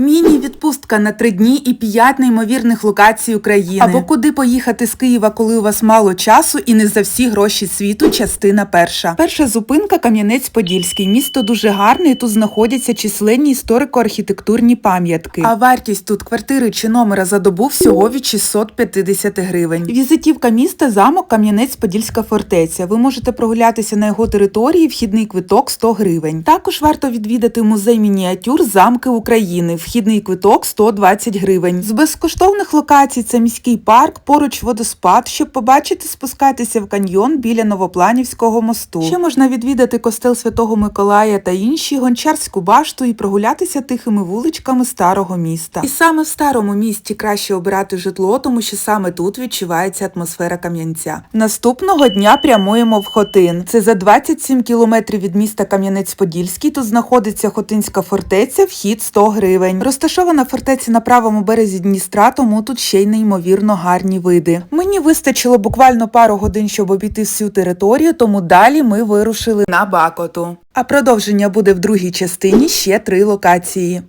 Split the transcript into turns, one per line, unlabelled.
Міні-відпустка на три дні і п'ять неймовірних локацій України. Або куди поїхати з Києва, коли у вас мало часу і не за всі гроші світу. Частина перша. Перша зупинка Кам'янець-Подільський. Місто дуже гарне. і Тут знаходяться численні історико-архітектурні пам'ятки. А вартість тут квартири чи номера за добу всього від 650 гривень. Візитівка міста замок Кам'янець-Подільська фортеця. Ви можете прогулятися на його території. Вхідний квиток 100 гривень. Також варто відвідати музей мініатюр замки України. Вхідний квиток 120 гривень. З безкоштовних локацій це міський парк, поруч водоспад. Щоб побачити, спускайтеся в каньйон біля Новопланівського мосту. Ще можна відвідати костел Святого Миколая та інші, гончарську башту і прогулятися тихими вуличками старого міста. І саме в старому місті краще обирати житло, тому що саме тут відчувається атмосфера Кам'янця. Наступного дня прямуємо в Хотин. Це за 27 кілометрів від міста Кам'янець-Подільський. Тут знаходиться Хотинська фортеця, вхід 100 гривень. Розташована фортеця на правому березі Дністра, тому тут ще й неймовірно гарні види. Мені вистачило буквально пару годин, щоб обійти всю територію, тому далі ми вирушили на Бакоту. А продовження буде в другій частині ще три локації.